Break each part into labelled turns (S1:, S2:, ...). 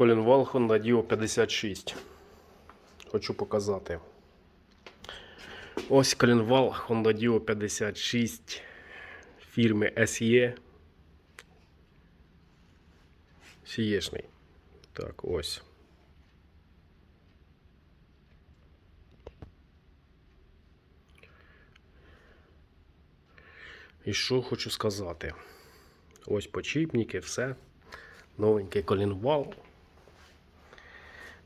S1: Колінвал Honda Dio 56. Хочу показати. Ось коленвал Honda Dio 56 фірми SE. Сієшний. Так, ось. І що хочу сказати? Ось почіпники, все. Новенький колінвал.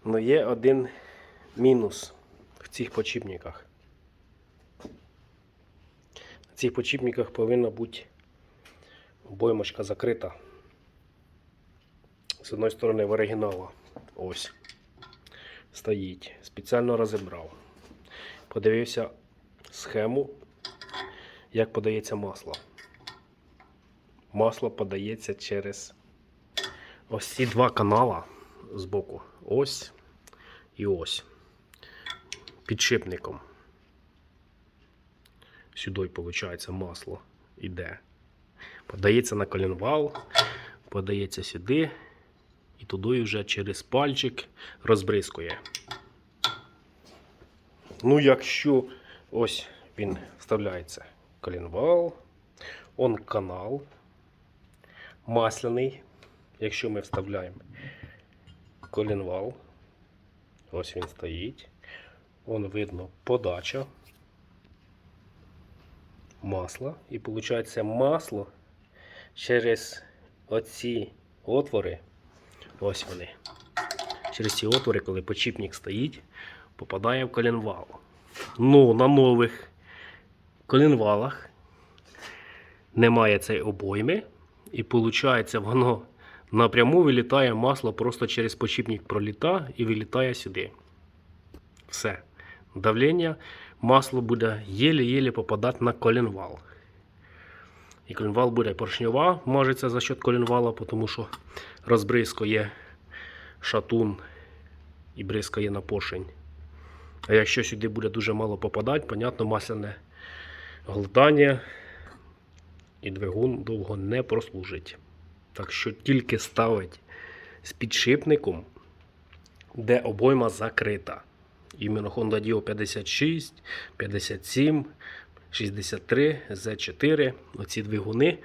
S1: Ну є один мінус в цих почіпниках. В цих почіпниках повинна бути обоймочка закрита. З одної сторони в оригінала. Ось. Стоїть. Спеціально розібрав. Подивився схему, як подається масло. Масло подається через ось ці два канала з боку. Ось і ось. Підшипником. Сюди, виходить, масло йде. Подається на коленвал, подається сюди і туди вже через пальчик розбризкує. Ну, якщо ось він вставляється коленвал, он канал масляний. Якщо ми вставляємо колінвал, ось він стоїть. Вон видно подача масла. І виходить масло через оці отвори. Ось вони. Через ці отвори, коли почіпник стоїть, попадає в колінвал. Ну, на нових колінвалах немає цієї обойми. І виходить, воно напряму вилітає масло просто через почіпник проліта і вилітає сюди. Все. Давлення, масло буде єле-єле попадати на колінвал. І колінвал буде поршньова, мажеться за счет колінвала, тому що розбризкує шатун і бризкає на поршень. А якщо сюди буде дуже мало попадати, понятно, масляне глотання і двигун довго не прослужить. Так що тільки ставить з підшипником, де обойма закрита. Іменно Honda Dio 56, 57, 63, Z4. Оці двигуни.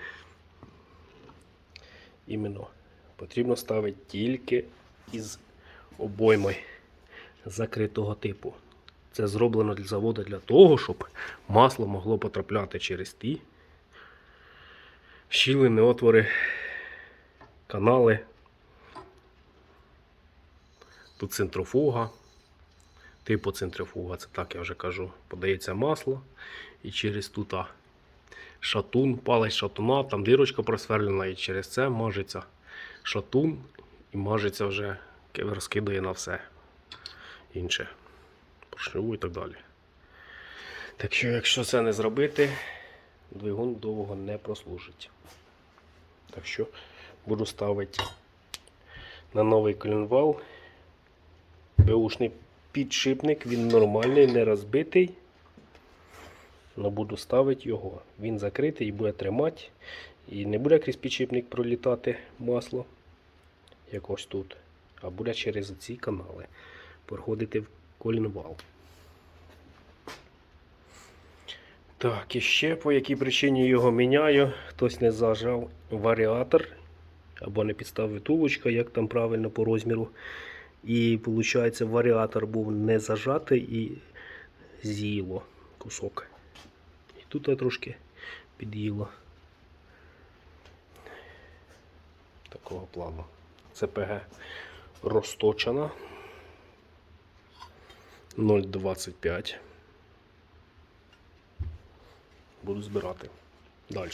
S1: Іменно потрібно ставити тільки із обоймою закритого типу. Це зроблено для заводу для того, щоб масло могло потрапляти через ті щілини, отвори, канали. Тут центрофуга. Типу центрифуга, це так я вже кажу. Подається масло і через тут шатун, палець шатуна, там дирочка просверлена, і через це мажеться шатун і мажеться вже, розкидає на все інше. Поршневу і так далі. Так що, якщо це не зробити, двигун довго не прослужить. Так що буду ставити на новий коленвал. Беушний підшипник, він нормальний, не розбитий. Но буду ставити його. Він закритий і буде тримати. І не буде крізь підшипник пролітати масло. Як ось тут. А буде через ці канали проходити в колінвал. Так, і ще по якій причині його міняю. Хтось не зажав варіатор або не підставив тулочка, як там правильно по розміру. І виходить, варіатор був не зажатий і з'їло кусок. І тут я трошки під'їло. Такого плану. ЦПГ розточена 0,25. Буду збирати далі.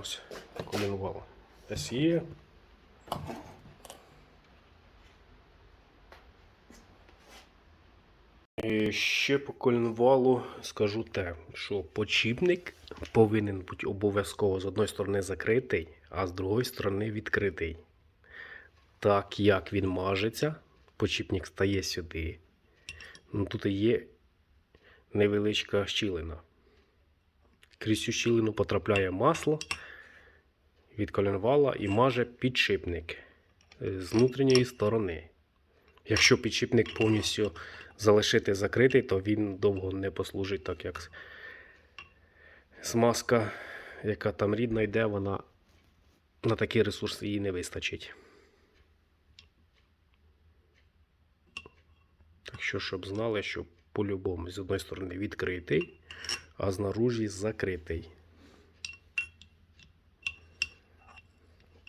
S1: Ось, колінувало. SE. І ще по коленвалу скажу те, що почіпник повинен бути обов'язково з одної сторони закритий, а з другої сторони відкритий. Так як він мажеться, почіпник стає сюди. Ну, Тут є невеличка щілина. Крізь цю щілину потрапляє масло. Від коленвала і маже підшипник е, з внутрішньої сторони. Якщо підшипник повністю залишити закритий, то він довго не послужить, так як смазка, яка там рідна йде, вона на такі ресурси їй не вистачить. Так що, щоб знали, що по-любому з одної сторони відкритий, а знаружі закритий.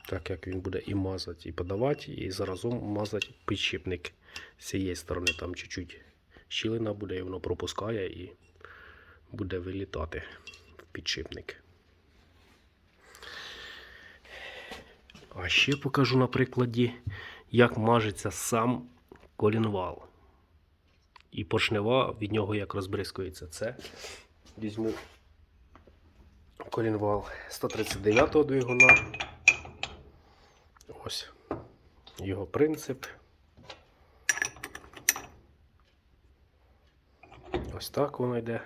S1: Так як він буде і мазати, і подавати, і заразом мазати підшипник з цієї сторони. Там чуть-чуть щілина буде, і воно пропускає і буде вилітати в підшипник. А ще покажу на прикладі, як мажеться сам колінвал. І поршнева від нього як розбризкується. Це візьму колінвал 139-го двигуна. Ось його принцип. Ось так воно йде.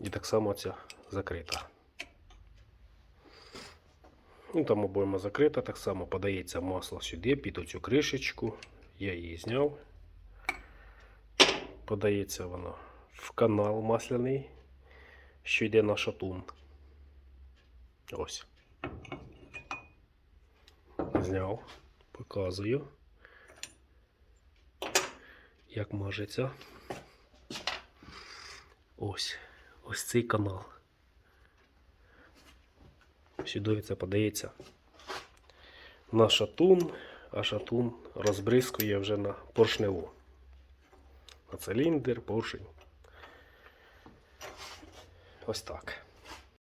S1: І так само ця закрита. Ну, там обойма закрита, так само подається масло сюди, під оцю кришечку. Я її зняв. Подається воно в канал масляний, що йде на шатун. Ось. Зняв, показую, як мажеться. Ось. Ось цей канал. Сюди це подається на шатун, а шатун розбризкує вже на поршневу. На циліндр, поршень. Ось так.